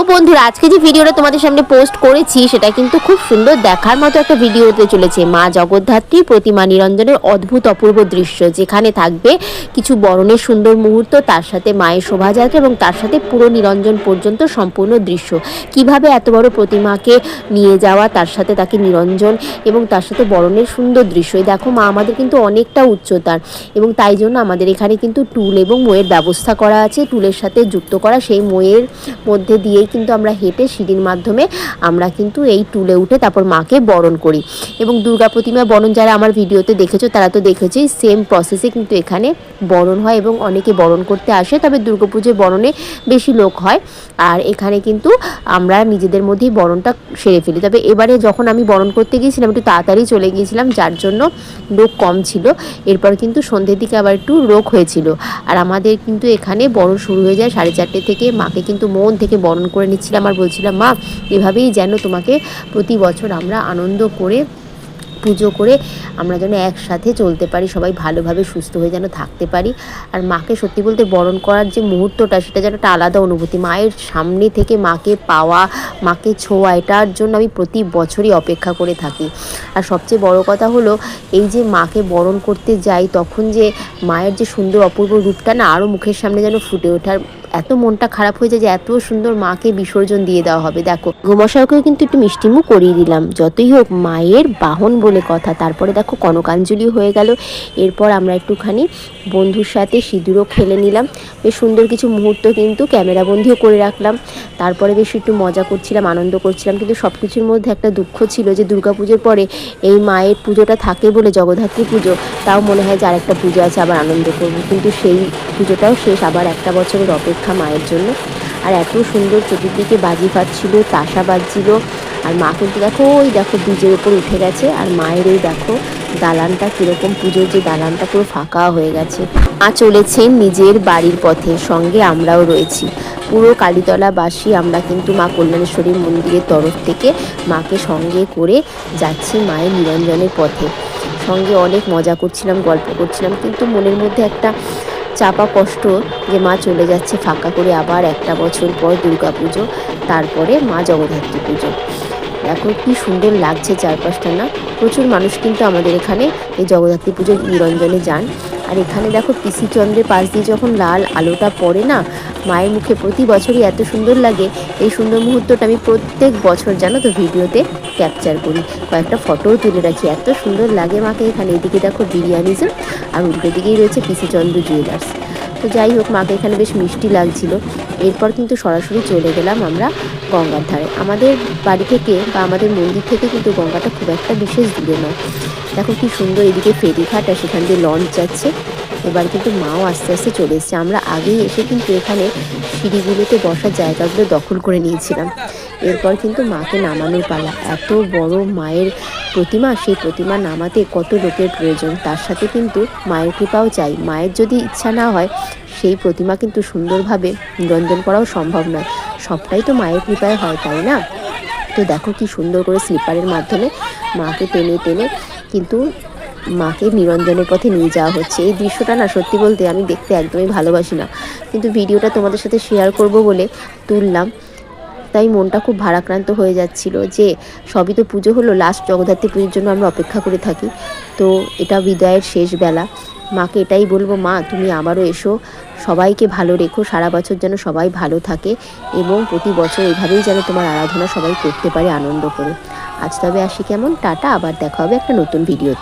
তো বন্ধুরা, আজকে যে ভিডিওটা তোমাদের সামনে পোস্ট করেছি, সেটা কিন্তু খুব সুন্দর দেখার মতো একটা ভিডিও হতে চলেছে। মা জগদ্ধাত্রী প্রতিমা নিরঞ্জনের অদ্ভুত অপূর্ব দৃশ্য, যেখানে থাকবে কিছু বরণের সুন্দর মুহূর্ত, তার সাথে মায়ের শোভাযাত্রা এবং তার সাথে পুরো নিরঞ্জন পর্যন্ত সম্পূর্ণ দৃশ্য। কীভাবে এত বড় প্রতিমাকে নিয়ে যাওয়া, তার সাথে তাকে নিরঞ্জন এবং তার সাথে বরণের সুন্দর দৃশ্য। দেখো, মা আমাদের কিন্তু অনেকটা উচ্চতার এবং তাই জন্য আমাদের এখানে কিন্তু টুল এবং ময়ের ব্যবস্থা করা আছে। টুলের সাথে যুক্ত করা, সেই মোয়ের মধ্যে দিয়েই কিন্তু আমরা হেঁটে সিঁড়ির মাধ্যমে আমরা কিন্তু এই টুলে উঠে তারপর মাকে বরণ করি। এবং দুর্গা প্রতিমা বরণ যারা আমার ভিডিওতে দেখেছ, তারা তো দেখেছেই সেম প্রসেসে কিন্তু এখানে বরণ হয় এবং অনেকে বরণ করতে আসে। তবে দুর্গাপুজোর বরণে বেশি লোক হয়। আর এখানে কিন্তু আমরা নিজেদের মধ্যেই বরণটা সেরে ফেলি। তবে এবারে যখন আমি বরণ করতে গিয়েছিলাম, একটু তাড়াতাড়ি চলে গিয়েছিলাম, যার জন্য লোক কম ছিল। এরপর কিন্তু সন্ধ্যের দিকে আবার একটু লোক হয়েছিল। আর আমাদের কিন্তু এখানে বরণ শুরু হয়ে যায় সাড়ে চারটে থেকে। মাকে কিন্তু মন থেকে বরণ করে নিচ্ছিলাম আর বলছিলাম, মা, এভাবেই যেন তোমাকে প্রতি বছর আমরা আনন্দ করে, পুজো করে আমরা যেন একসাথে চলতে পারি, সবাই ভালোভাবে সুস্থ হয়ে যেন থাকতে পারি। আর মাকে সত্যি বলতে বরণ করার যে মুহূর্তটা, সেটা যেন একটা আলাদা অনুভূতি, মায়ের সামনে থেকে মাকে পাওয়া, মাকে ছোঁয়া, এটার জন্য আমি প্রতি বছরই অপেক্ষা করে থাকি। আর সবচেয়ে বড় কথা হলো, এই যে মাকে বরণ করতে যাই, তখন যে মায়ের যে সুন্দর অপূর্ব রূপটা না আরও মুখের সামনে যেন ফুটে ওঠার এত মনটা খারাপ হয়ে যায় যে এত সুন্দর মাকে বিসর্জন দিয়ে দেওয়া হবে। দেখো গোমশাইকেও কিন্তু একটু মিষ্টিমুখ করিয়ে দিলাম। যতই হোক, মায়ের বাহন বলে কথা। তারপরে দেখো, কনকাঞ্জলি হয়ে গেল। এরপর আমরা একটুখানি বন্ধুর সাথে সিঁদুরও খেলে নিলাম। বেশ সুন্দর কিছু মুহূর্ত কিন্তু ক্যামেরাবন্দিও করে রাখলাম। তারপরে বেশ একটু মজা করছিলাম, আনন্দ করছিলাম। কিন্তু সব কিছুর মধ্যে একটা দুঃখ ছিল যে দুর্গাপুজোর পরে এই মায়ের পুজোটা থাকে বলে জগদ্ধাত্রী পুজো, তাও মনে হয় যে আরেকটা পুজো আছে, আবার আনন্দ করব। কিন্তু সেই পুজোটাও শেষ, আবার একটা বছরের অপেক্ষা মায়ের জন্য। আর এত সুন্দর চতুর্দিকে বাজি ফাটছিল, তাসা বাজছিল। আর মা কিন্তু দেখো, ওই দেখো ব্রিজের ওপর উঠে গেছে। আর মায়ের ওই দেখো দালানটা কীরকম পুজোর যে দালানটা পুরো ফাঁকা হয়ে গেছে। মা চলেছেন নিজের বাড়ির পথে, সঙ্গে আমরাও রয়েছি। পুরো কালীতলাবাসী আমরা কিন্তু মা কল্যাণেশ্বরী মন্দিরের তরফ থেকে মাকে সঙ্গে করে যাচ্ছি মায়ের নিরঞ্জনের পথে। সঙ্গে অনেক মজা করছিলাম, গল্প করছিলাম। কিন্তু মনের মধ্যে একটা চাপা কষ্ট যে মা চলে যাচ্ছে ফাঁকা করে আবার একটা বছর পর দুর্গা পুজো তারপরে মা জগদ্ধাত্রী পুজো। দেখো কি সুন্দর লাগছে চারপাশটা না? প্রচুর মানুষ কিন্তু আমাদের এখানে এই জগদ্ধাত্রী পুজোর নিরঞ্জনে যান। আর এখানে দেখো পিসি চন্দ্রের পাশ দিয়ে যখন লাল আলোটা পড়ে না, মায়ের মুখে প্রতি বছরই এত সুন্দর লাগে। এই সুন্দর মুহূর্তটা আমি প্রত্যেক বছর জানো তো ভিডিওতে ক্যাপচার করি। কয়েকটা ফটোও তুলে রাখি। এত সুন্দর লাগে মাকে এখানে। এদিকে দেখো বিরিয়ানিজম আর উল্টো দিকেই রয়েছে পিসি চন্দ্র জুয়েলার্স তো যাই হোক, মাকে এখানে বেশ মিষ্টি লাগছিল। এরপর কিন্তু সরাসরি চলে গেলাম আমরা গঙ্গার ধারে। আমাদের বাড়ি থেকে বা আমাদের মন্দির থেকে কিন্তু গঙ্গাটা খুব একটা বিশেষ দূরে নয়। দেখো কি সুন্দর এদিকে ফেরিঘাট আর সেখান দিয়ে লঞ্চ যাচ্ছে। এবার কিন্তু মাও আস্তে আস্তে চলে এসছে। আমরা আগেই এসে কিন্তু এখানে সিঁড়িগুলোতে বসার জায়গাগুলো দখল করে নিয়েছিলাম। এরপর কিন্তু মাকে নামানোর পালা। এত বড় মায়ের প্রতিমা, সেই প্রতিমা নামাতে কত লোকের প্রয়োজন? তার সাথে কিন্তু মায়ের কৃপাও চাই। মায়ের যদি ইচ্ছা না হয়, সেই প্রতিমা কিন্তু সুন্দরভাবে নিরঞ্জন করাও সম্ভব নয়। সবটাই তো মায়ের কৃপায় হয়, তাই না? তো দেখো কি সুন্দর করে স্লিপারের মাধ্যমে মাকে টেনে টেনে কিন্তু মাকে নিরঞ্জনের পথে নিয়ে যাওয়া হচ্ছে। এই দৃশ্যটা না সত্যি বলতে আমি দেখতে একদমই ভালোবাসি না। কিন্তু ভিডিওটা তোমাদের সাথে শেয়ার করব বলে তুললাম। তাই মনটা খুব ভারাক্রান্ত হয়ে যাচ্ছিল যে সবই তো পুজো হলো লাস্ট জগদ্ধাত্রী পুজোর জন্য আমরা অপেক্ষা করে থাকি। তো এটা বিদায়ের শেষ বেলা। মাকে এটাই বলব, মা, তুমি আবারও এসো। সবাইকে ভালো রেখো। সারা বছর যেন সবাই ভালো থাকে এবং প্রতি বছর এভাবেই যেন তোমার আরাধনা সবাই করতে পারে আনন্দ করে। আজ তবে আসি কেমন? টাটা। আবার দেখা হবে একটা নতুন ভিডিও